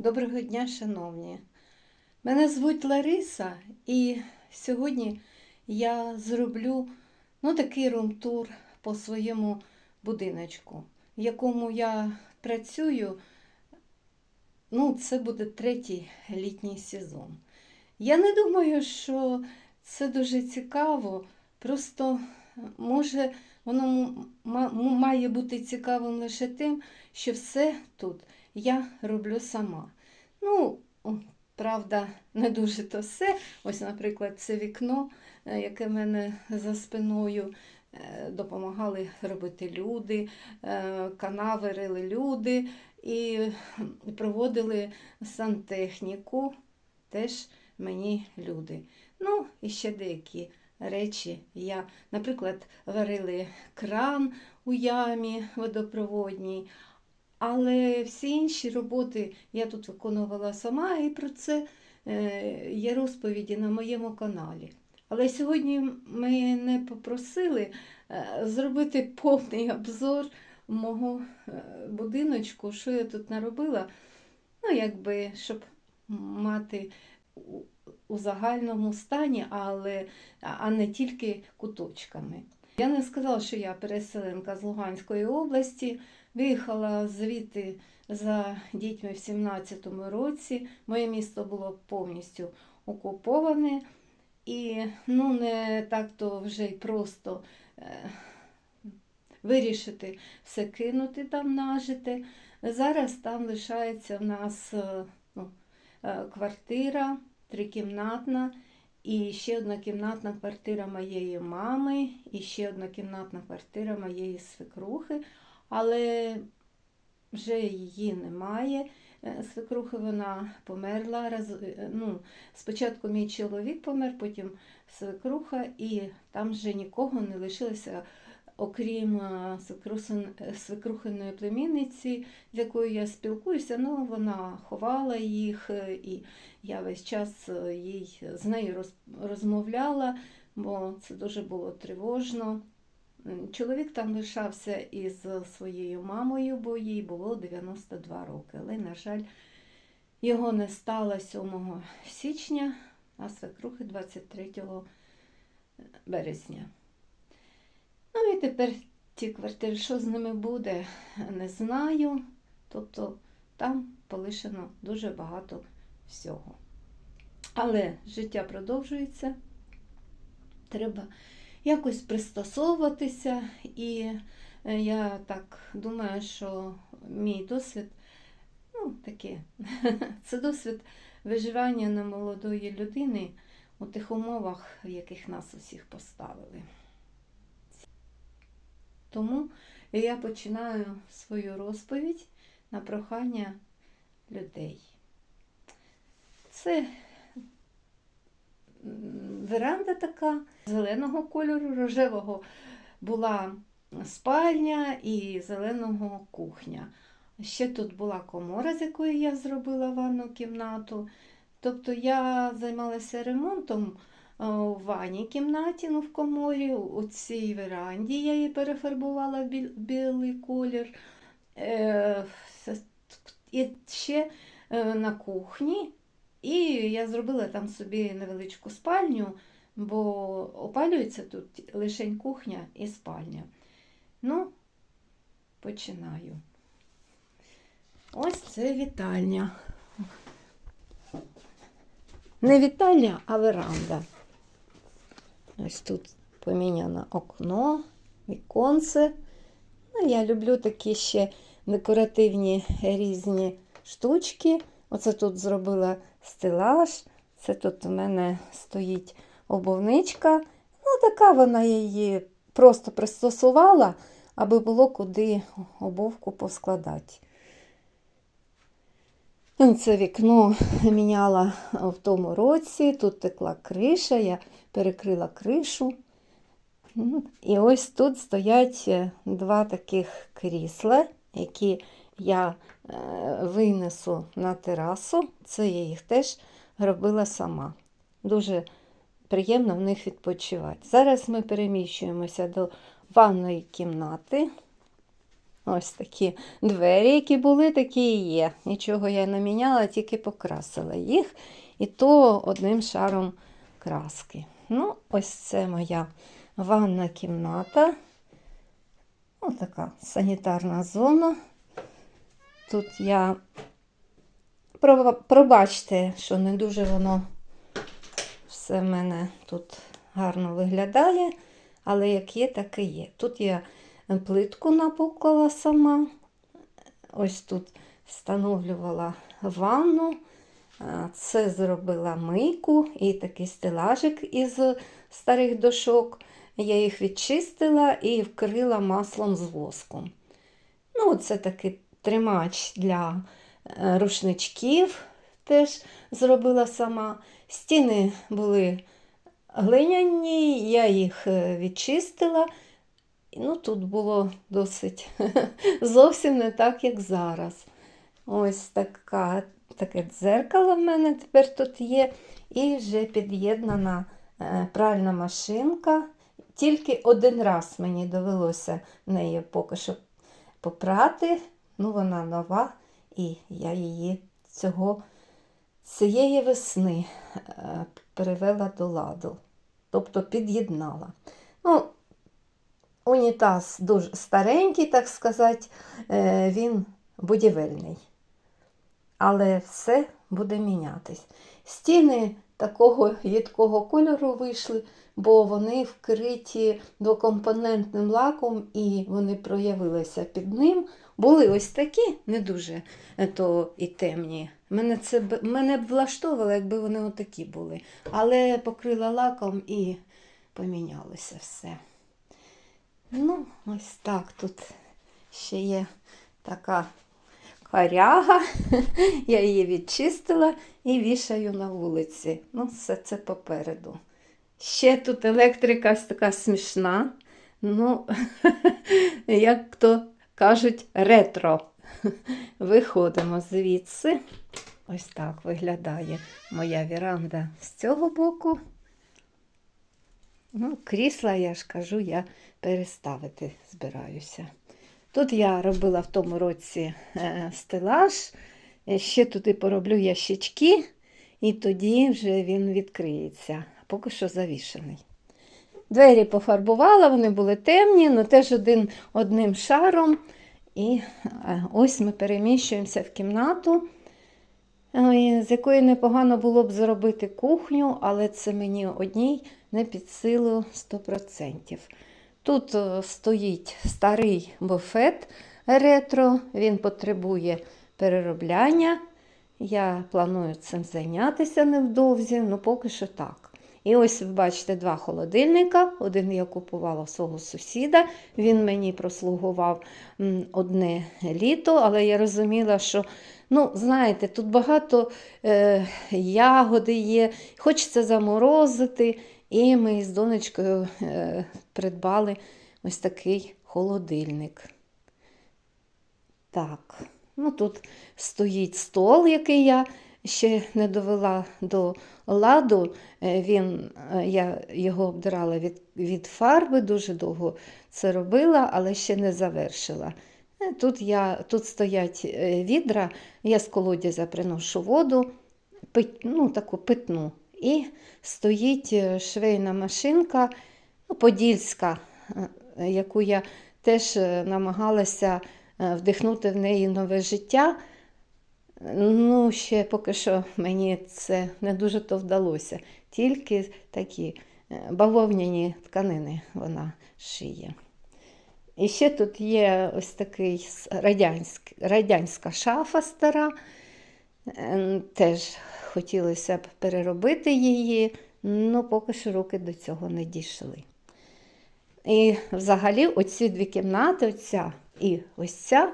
Доброго дня, шановні. Мене звуть Лариса, і сьогодні я зроблю ну, такий рум-тур по своєму будиночку, в якому я працюю. Ну, це буде третій літній сезон. Я не думаю, що це дуже цікаво, просто може воно має бути цікавим лише тим, що все тут я роблю сама. Ну, правда, не дуже то все. Ось, наприклад, це вікно, е, яке в мене за спиною. е, Допомагали робити люди, е, канави рили люди і проводили сантехніку теж мені люди. Ну, і ще деякі речі. Я, наприклад, варили кран у ямі водопроводній, але всі інші роботи я тут виконувала сама, і про це е, є розповіді на моєму каналі. Але сьогодні мене попросили е, зробити повний обзор мого е, будиночку, що я тут наробила, ну, якби, щоб мати у загальному стані, але, а не тільки куточками. Я не сказала, що я переселенка з Луганської області. Виїхала звідти за дітьми в 17-му році. Моє місто було повністю окуповане. І ну, не так то вже й просто е, вирішити все кинути там нажити. Зараз там лишається в нас е, ну, е, квартира трикімнатна. І ще одна кімнатна квартира моєї мами, і ще одна кімнатна квартира моєї свекрухи, але вже її немає. Е, Свекрухи вона померла. е, Ну, спочатку мій чоловік помер, потім свекруха, і там вже нікого не лишилося, окрім е, свекрухиної племінниці, з якою я спілкуюся. Ну, вона ховала їх, і я весь час їй з нею роз- розмовляла, бо це дуже було тривожно. Чоловік там лишався із своєю мамою, бо їй було 92 роки. Але, на жаль, його не стало 7 січня, а свекрухи 23 березня. Ну і тепер ті квартири, що з ними буде, не знаю. Тобто там полишено дуже багато всього. Але життя продовжується. Треба якось пристосовуватися, і е, я так думаю, що мій досвід, ну, таке, це досвід виживання на молодої людини у тих умовах, в яких нас усіх поставили. Тому я починаю свою розповідь на прохання людей. Це веранда така зеленого кольору, рожевого була спальня і зеленого кухня. Ще тут була комора, з якої я зробила ванну кімнату. Тобто я займалася ремонтом е, у ванній кімнаті, ну, в коморі, у цій веранді я її перефарбувала в білий колір. Е, І ще е, на кухні. І я зробила там собі невеличку спальню, бо опалюється тут лише кухня і спальня. Ну, починаю. Ось це вітальня. Не вітальня, а веранда. Ось тут поміняно окно, віконце. Ну, я люблю такі ще декоративні різні штучки. Оце тут зробила стелаж. Це тут у мене стоїть обувничка. Ну, така вона її просто пристосувала, аби було куди обувку поскладати. Ну, Це вікно міняла в тому році. Тут текла криша, я перекрила кришу. Ну, І ось тут стоять е, два таких крісла, які я е, винесу на терасу. Це я їх теж робила сама. Дуже приємно в них відпочивати. Зараз ми переміщуємося до ванної кімнати. Ось такі двері, які були, такі і є. Нічого я не міняла, тільки покрасила їх. І то одним шаром краски. Ну, ось це моя ванна кімната. Ось така санітарна зона. Тут я пробачте, що не дуже воно все в мене тут гарно виглядає, але як є, так і є. Тут я плитку напукала сама. Ось тут встановлювала ванну. Це зробила мийку і такий стелажик із старих дошок. Я їх відчистила і вкрила маслом з воском. Ну, це такий тримач для е, рушничків теж зробила сама. Стіни були глиняні, я їх е, відчистила. Ну, тут було досить зовсім не так, як зараз. Ось така, таке дзеркало в мене тепер тут є. І вже під'єднана е, пральна машинка. Тільки один раз мені довелося нею поки що попрати. Ну, вона нова, і я її цього, цієї весни е, перевела до ладу, тобто під'єднала. Ну, унітаз дуже старенький, так сказати, е, він будівельний. Але все буде мінятись. Стіни такого їдкого кольору вийшли, бо вони вкриті двокомпонентним лаком і вони проявилися під ним. Були ось такі, не дуже е, то і темні. Мене це мене б влаштовувало, якби вони отакі були. Але покрила лаком і помінялося все. Ну, ось так тут ще є така коряга. Я її відчистила і вішаю на вулиці. Ну, все це попереду. Ще тут електрика така смішна. Ну, як то кажуть, ретро. Виходимо звідси. Ось так виглядає моя віранда з цього боку. Ну, крісла, я ж кажу, я переставити збираюся. Тут я робила в тому році е, стелаж, ще туди пороблю ящички, і тоді вже він відкриється. Поки що завішений. Двері пофарбувала, вони були темні, але теж один, одним шаром. І е, ось ми переміщуємося в кімнату, е, з якої непогано було б зробити кухню, але це мені одній не під силу 100%. Тут е, стоїть старий буфет ретро, він потребує переробляння. Я планую цим зайнятися невдовзі, ну поки що так. І ось ви бачите два холодильника. Один я купувала свого сусіда. Він мені прослугував одне літо, але я розуміла, що ну, знаєте, тут багато е, ягоди є, хочеться заморозити. І ми з донечкою е, придбали ось такий холодильник. Так, ну тут стоїть стол, який я ще не довела до ладу. Е, Він, е, я його обдирала від, від фарби, дуже довго це робила, але ще не завершила. Е, Тут, я, тут стоять відра, я з колодязя приношу воду, пит, ну, таку питну. І стоїть швейна машинка, ну, подільська, яку я теж намагалася вдихнути в неї нове життя. Ну, ще поки що мені це не дуже то вдалося. Тільки такі е, бавовняні тканини вона шиє. І ще тут є ось такий радянськ, радянська шафа стара. Е, Теж хотілося б переробити її, але поки що руки до цього не дійшли. І взагалі оці дві кімнати, оця і ось ця,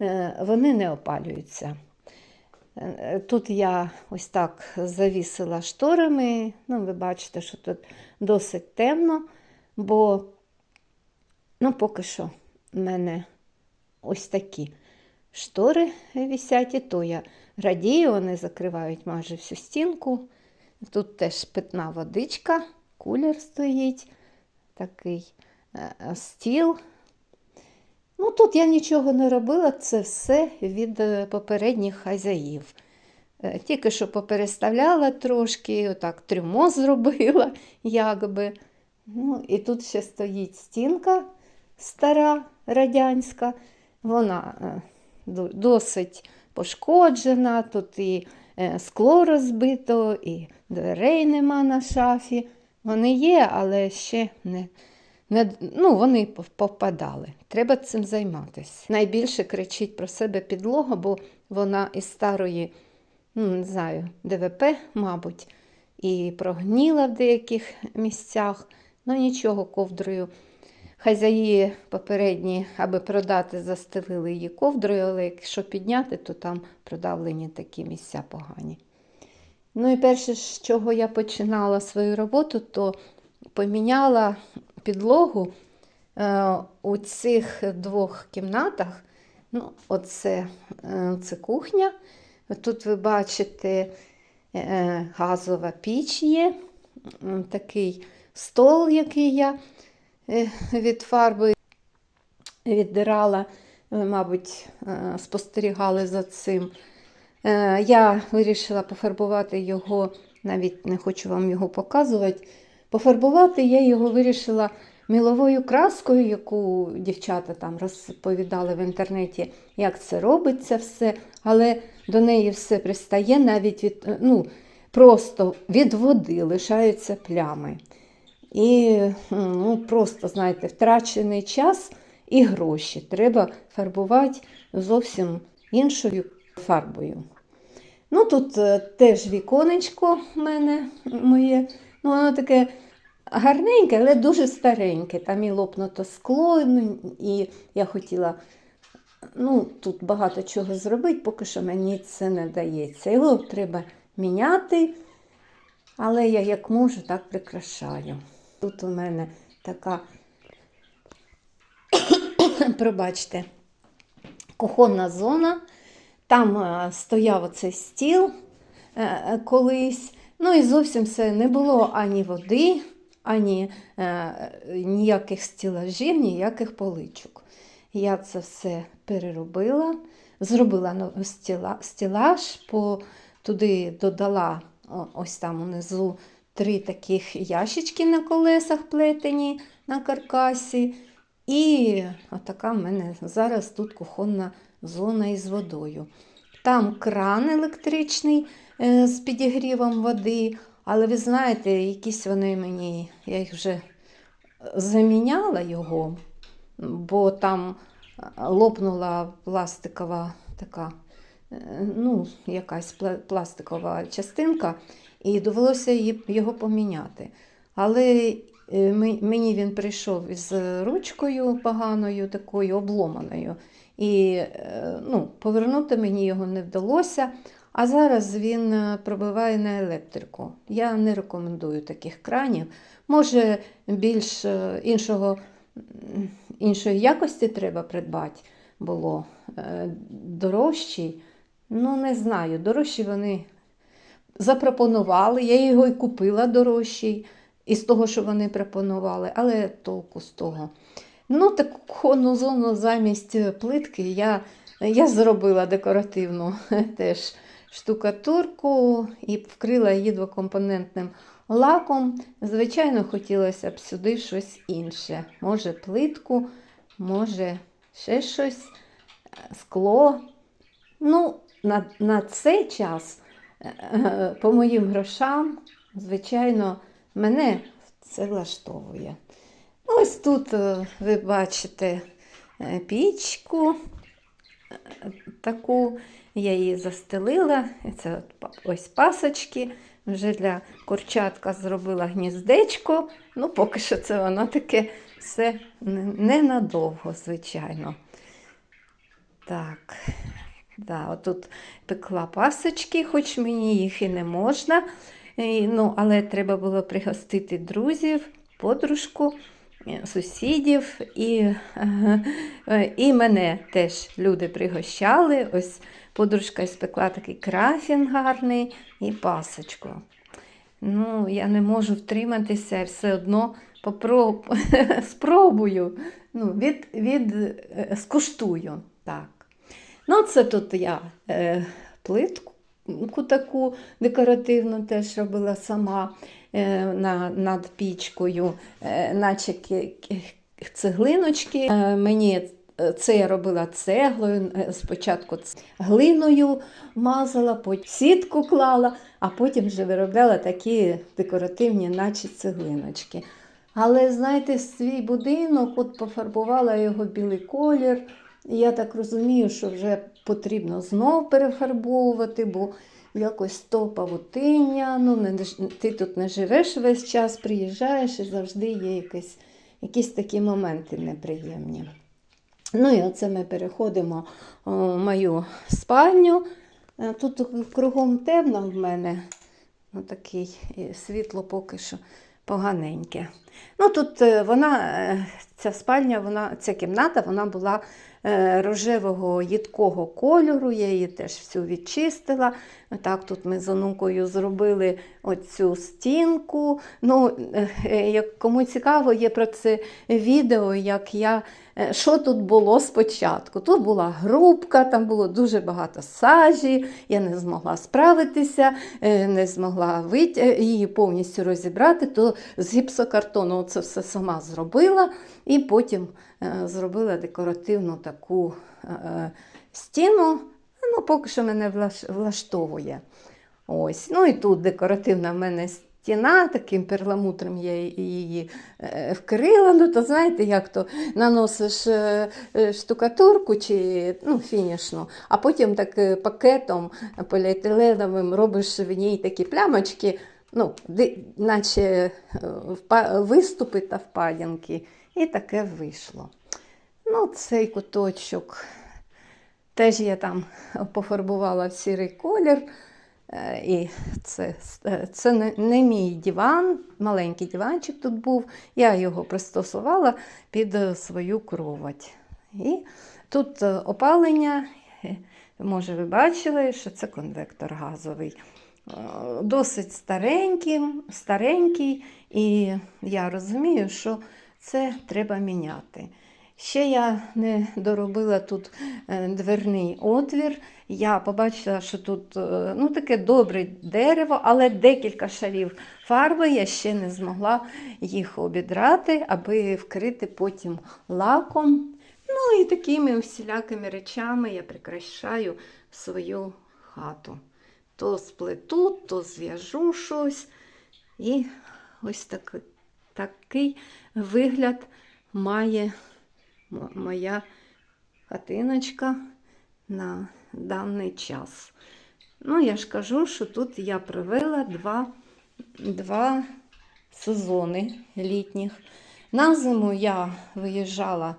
е, вони не опалюються. Е, Тут я ось так завісила шторами. Ну, ви бачите, що тут досить темно, бо ну, поки що в мене ось такі штори висять, і то я радію, вони закривають майже всю стінку. Тут теж питна водичка, кулер стоїть, такий е, стіл. Ну, тут я нічого не робила, це все від е, попередніх хазяїв. Е, Тільки що попереставляла трошки, отак трюмо зробила, якби. Ну, і тут ще стоїть стінка стара, радянська. Вона е, досить пошкоджена, тут і скло розбито, і дверей нема на шафі. Вони є, але ще не, ну, вони попадали. Треба цим займатися. Найбільше кричить про себе підлога, бо вона із старої, ну, не знаю, ДВП, мабуть, і прогніла в деяких місцях. Ну нічого, ковдрою. Хазяї попередні, аби продати, застелили її ковдрою, але якщо підняти, то там продавлені такі місця погані. Ну і перше, з чого я починала свою роботу, то поміняла підлогу е, у цих двох кімнатах. Ну, оце, е, це кухня. Тут ви бачите е, газова піч є, такий стол, який я від фарби віддирала, мабуть, спостерігали за цим. Я вирішила пофарбувати його, навіть не хочу вам його показувати. Пофарбувати я його вирішила міловою краскою, яку дівчата там розповідали в інтернеті, як це робиться все, але до неї все пристає навіть від, ну, просто від води лишаються плями. І ну, просто, знаєте, втрачений час і гроші. Треба фарбувати зовсім іншою фарбою. Ну, тут е, теж віконечко в мене моє. Ну, воно таке гарненьке, але дуже стареньке. Там і лопнуто скло, ну, і я хотіла ну, тут багато чого зробити, поки що мені це не дається. Його треба міняти, але я як можу, так прикрашаю. Тут у мене така, пробачте, кухонна зона. Там е, стояв оцей стіл е, колись. Ну і зовсім все не було ані води, ані е, ніяких стілажів, ніяких поличок. Я це все переробила, зробила стілаж, по, туди додала ось там унизу три таких ящички на колесах плетені на каркасі. І отака в мене зараз тут кухонна зона із водою. Там кран електричний е, з підігрівом води, але ви знаєте, якісь вони мені, я їх вже заміняла його, бо там е, лопнула пластикова така, е, ну, якась пластикова частинка, і довелося його поміняти. Але е, мені він прийшов із ручкою поганою, такою обломаною. І ну, повернути мені його не вдалося. А зараз він е, пробиває на електрику. Я не рекомендую таких кранів. Може, більш е, іншого, іншої якості треба придбати було е, дорожчий. Ну, не знаю, дорожчі вони запропонували. Я його і купила дорожчий із того, що вони пропонували, але толку з того. Ну, таку зону замість плитки я, я зробила декоративну теж штукатурку і вкрила її двокомпонентним лаком. Звичайно, хотілося б сюди щось інше. Може, плитку, може, ще щось, скло. Ну, на, на цей час, е, е, по моїм грошам, звичайно, мене це влаштовує. Ось тут е, ви бачите пічку таку, я її застелила. Це ось пасочки. Вже для курчатка зробила гніздечко. Ну, поки що це воно таке все ненадовго, звичайно. Так, да, отут пекла пасочки, хоч мені їх і не можна. І, ну, але треба було пригостити друзів, подружку, сусідів, і, е, і мене теж люди пригощали. Ось подружка спекла такий крафін гарний і пасочку. Ну, я не можу втриматися, все одно попроб... спробую, ну, від, від, е, скуштую. Так. Ну, це тут я е, плитку таку декоративну теж робила сама на, над пічкою, е, наче ки- ки- цеглиночки. Е, мені це я робила цеглою, е, спочатку глиною мазала, потім сітку клала, а потім вже виробляла такі декоративні, наче цеглиночки. Але знаєте, свій будинок от пофарбувала його білий колір. Я так розумію, що вже потрібно знов перефарбовувати, бо якось то павутиння. Ну, не, ти тут не живеш весь час, приїжджаєш і завжди є якісь, якісь такі моменти неприємні. Ну і оце ми переходимо в мою спальню. Е, Тут кругом темно в мене. Ну, такий світло поки що поганеньке. Ну, тут е, вона, е, ця спальня, вона, ця кімната вона була е, рожевого їдкого кольору, я її теж всю відчистила. Так, тут ми з онукою зробили оцю стінку. Ну, як кому цікаво, є про це відео, як я, що тут було спочатку. Тут була грубка, там було дуже багато сажі, я не змогла справитися, не змогла її повністю розібрати, то з гіпсокартону це все сама зробила і потім е, зробила декоративну таку е, стіну. Ну, поки що мене влаштовує. Ось. Ну і тут декоративна в мене стіна, таким перламутром я її е, вкрила. Ну, то знаєте, як то наносиш е, е, штукатурку чи ну, фінішну, а потім так е, пакетом поліетиленовим робиш в ній такі плямочки, ну, наче е, виступи та впадінки. І таке вийшло. Ну, цей куточок. Теж я там пофарбувала в сірий колір. Е, І це, е, це не, не мій диван, маленький диванчик тут був. Я його пристосувала під свою кровать. І тут опалення, може, ви бачили, що це конвектор газовий. Досить старенький, старенький, і я розумію, що це треба міняти. Ще я не доробила тут е, дверний отвір. Я побачила, що тут е, ну, таке добре дерево, але декілька шарів фарби я ще не змогла їх обідрати, аби вкрити потім лаком. Ну і такими всілякими речами я прикрашаю свою хату. То сплету, то зв'яжу щось. І ось так, такий вигляд має моя хатиночка на даний час. Ну, я ж кажу, що тут я провела два, два сезони літніх. На зиму я виїжджала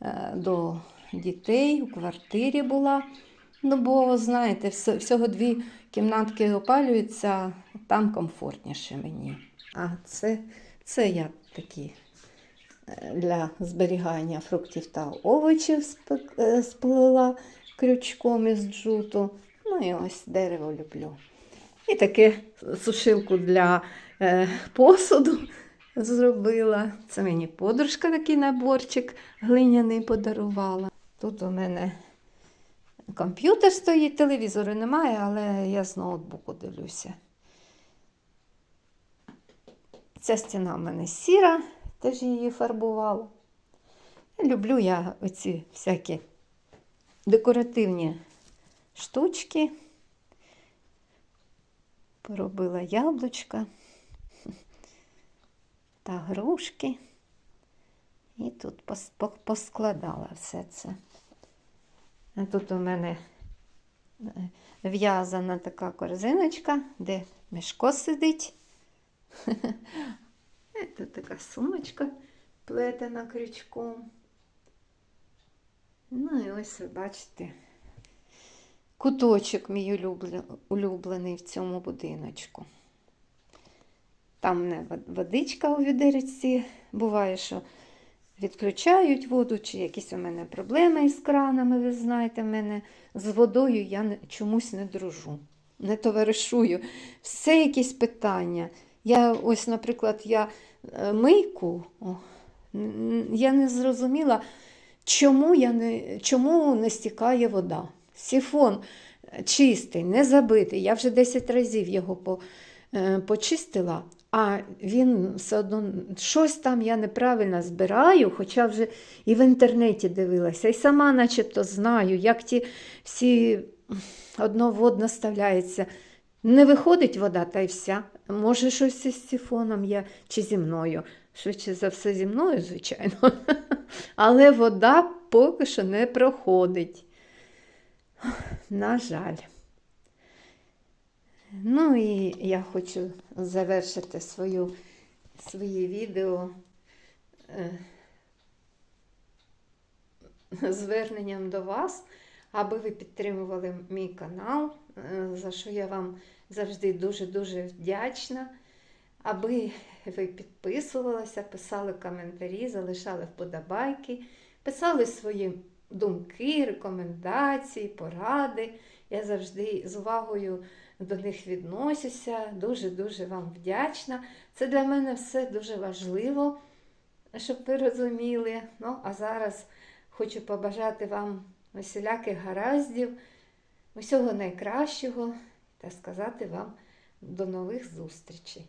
е, до дітей, у квартирі була. Ну, бо, знаєте, всього дві кімнатки опалюються, там комфортніше мені. А це, це я такі е, для зберігання фруктів та овочів е, сплела крючком із джуту. Ну і ось дерево люблю. І таке сушилку для е, посуду зробила. Це мені подружка такий наборчик глиняний подарувала. Тут у мене комп'ютер стоїть, телевізору немає, але я з ноутбуку дивлюся. Ця стіна в мене сіра, теж її фарбувала. Люблю я оці всякі декоративні штучки. Поробила яблучка та грушки. І тут поскладала все це. Тут у мене е, в'язана така корзиночка, де мішко сидить. Е, Тут така сумочка плетена крючком. Ну і ось ви бачите, куточок мій улюблений в цьому будиночку. Там в мене водичка у відерці. Буває, що відключають воду, чи якісь у мене проблеми із кранами, ви знаєте, мене з водою я чомусь не дружу, не товаришую. Все якісь питання. Я ось, наприклад, я е, мийку, я не зрозуміла, чому, я не, чому не стікає вода. Сіфон чистий, не забитий. Я вже 10 разів його по, е, почистила, а він все одно щось там я неправильно збираю, хоча вже і в інтернеті дивилася, і сама начебто знаю, як ті всі одно водно ставляється. Не виходить вода, та й вся. Може, щось із сифоном є, чи зі мною. Швидше за все, зі мною, звичайно. Але вода поки що не проходить. На жаль. Ну і я хочу завершити свою, своє відео е, зверненням до вас, аби ви підтримували мій канал, е, за що я вам завжди дуже-дуже вдячна. Аби ви підписувалися, писали коментарі, залишали вподобайки, писали свої думки, рекомендації, поради. Я завжди з увагою до них відносюся. Дуже-дуже вам вдячна. Це для мене все дуже важливо, щоб ви розуміли. Ну, а зараз хочу побажати вам усіляких гараздів, усього найкращого та сказати вам до нових зустрічей.